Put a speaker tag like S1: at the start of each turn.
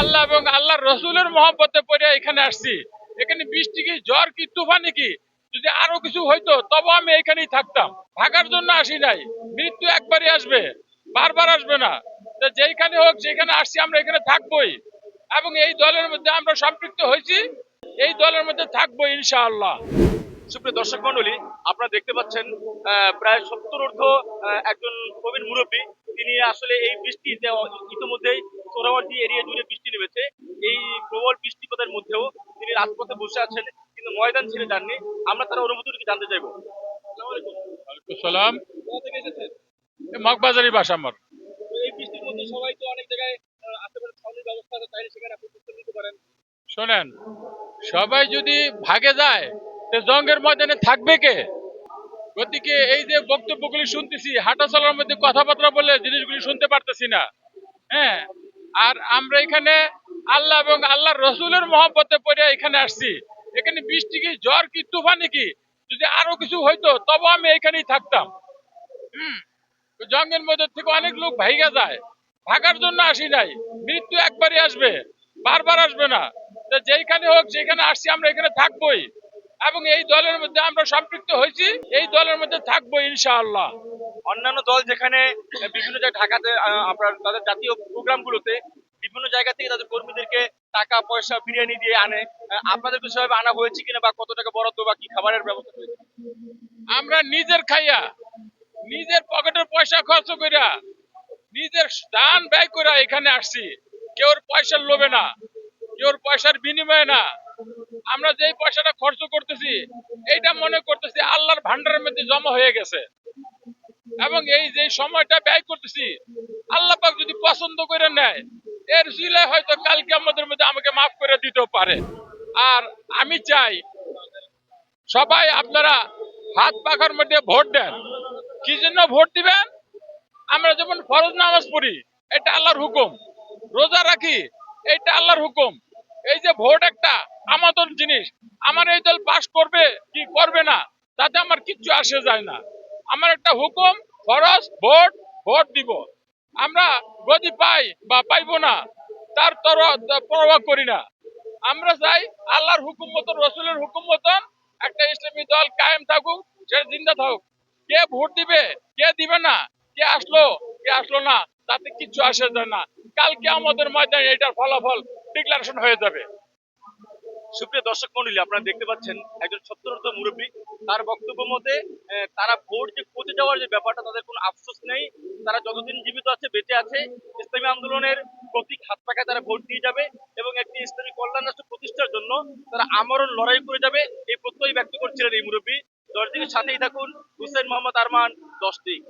S1: আল্লাহ এবং আল্লাহর রসুলের মহব্বতে পড়ে এখানে আসছি। এখানে বৃষ্টি কি জ্বর কি তুফানি কি? যদি আরও কিছু হইতো তবে আমি এখানেই থাকতাম। থাকার জন্য আসি নাই। মৃত্যু একবারই আসবে। বারবার আসবে না। তো যেইখানে হোক যেখানে আসছি আমরা এখানে থাকবোই। এবং এই দলের মধ্যে আমরা সম্পৃক্ত হয়েছি। এই দলের মধ্যে থাকব ইনশাআল্লাহ।
S2: সুপ্রিয় দর্শক মন্ডলী আপনারা দেখতে পাচ্ছেন প্রায় সত্তর আহ, একজন প্রবীণ মুরব্বী। তিনি আসলে এই বৃষ্টিতে ইতিমধ্যেই সোরাওয়ার্দী এরিয়া বসে আছেন কিন্তু ময়দান ছেড়ে যাননি আমরা তার অনুভূতি জানতে চাইব।
S1: সালাম। মগবাজারি বাসা আমার।
S2: এই বৃষ্টির মধ্যে সবাই তো অনেক জায়গায় আহ, আশেপাশে ছাউনির ব্যবস্থা আছে চাইলে সেখানে আপনি নিতে পারেন।
S1: শোনেন সবাই যদি ভাগে যায় তো জঙ্গের ময়দানে থাকবে কে? গতিকে এই যে বক্তব্যগুলি শুনতেছি হাঁটা চলার মধ্যে কথাবার্তা বলে জিনিসগুলি শুনতে পারতেছি না। হ্যাঁ আর আমরা এখানে আল্লাহ এবং আল্লাহর রসুলের মহব্বতে পড়ে এখানে আসছি। এখানে বৃষ্টি কি জ্বর কি, তুফানি কি, যদি আরও কিছু হইতো, তবে আমি এখানেই থাকতাম। জঙ্গের মধ্যে থেকে অনেক লোক ভাইগা যায়। থাকার জন্য আসি নাই। মৃত্যু একবারই আসবে, বারবার আসবে না। তো যেইখানে হোক যেখানে আসছি, আমরা এখানে থাকবোই। এবং এই দলের মধ্যে আমরা সম্পৃক্ত হয়েছি, এই দলের মধ্যে থাকব ইনশাআল্লাহ।
S2: অন্যান্য দল যেখানে বিভিন্ন জায়গায় ঢাকাতে আপনার তাদের জাতীয় প্রোগ্রামগুলোতে বিভিন্ন জায়গা থেকে তাদের কর্মীদেরকে টাকা পয়সা বিরিয়ানি দিয়ে আনে। আহ, আপনাদেরকে সেভাবে আনা হয়েছে কিনা বা কত টাকা বরাদ্দ বা কি খাবারের ব্যবস্থা হয়েছে?
S1: আমরা নিজের খাইয়া নিজের পকেটের পয়সা খরচ কইরা নিজের দান ব্যয় করে এখানে আসছি। কেউর পয়সার লোভে না কেউর পয়সার বিনিময়ে না। আমরা যে পয়সাটা খরচ করতেছি এইটা মনে করতেছি আল্লাহর ভান্ডারের মধ্যে জমা হয়ে গেছে। এবং এই যে সময়টা ব্যয় করতেছি আল্লাহ পাক যদি পছন্দ করে নেয় এর সিলে হয়তো কালকে আমাদের মধ্যে আমাকে মাফ করে দিতেও পারে। আর আমি চাই সবাই আপনারা হাত পাখার মধ্যে ভোট দেন। কি জন্য ভোট দিবেন? আমরা যেমন ফরজ নামাজ পড়ি, এটা আল্লাহর হুকুম। রোজা রাখি, এটা আল্লাহর হুকুম। এই যে ভোট একটা আমাদের জিনিস, আমার এই দল পাশ করবে কি করবে না, তাতে আমার কিচ্ছু আসে যায় না। আমার একটা হুকুম, ফরজ, ভোট ভোট দিব। আমরা গদি পাই বা পাইব না, তার তর প্রভাব করি না। আমরা চাই আল্লাহর হুকুম মতন রসুলের হুকুম মতন একটা ইসলামী দল কায়েম থাকুক সেটা জিন্দা থাকুক। কে ভোট দিবে, কে দিবে না, কে আসলো কে আসলো না, তাতে কিছু আসে যায় না। কালকে আমাদের ময়দানে এটার ফলাফল ডিক্লারেশন হয়ে যাবে।
S2: সুপ্রিয় দর্শক মন্ডলী, আপনারা দেখতে পাচ্ছেন একজন সত্তরত মুরব্বী। তার বক্তব্য মতে তারা ভোট যে পচে যাওয়ার যে ব্যাপারটা, তাদের কোনো আফসোস নেই। তারা যতদিন জীবিত আছে, বেঁচে আছে। ইসলামী আন্দোলনের প্রতীক হাত পাখায় তারা ভোট দিয়ে যাবে এবং একটি ইসলামী কল্যাণ রাষ্ট্র প্রতিষ্ঠার জন্য তারা আমরণ লড়াই করে যাবে। এই প্রত্যয় ব্যক্ত করছিলেন এই মুরব্বী। দশ দিনের সাথেই থাকুন, হুসেন মোহাম্মদ আরমান, দশ দিক।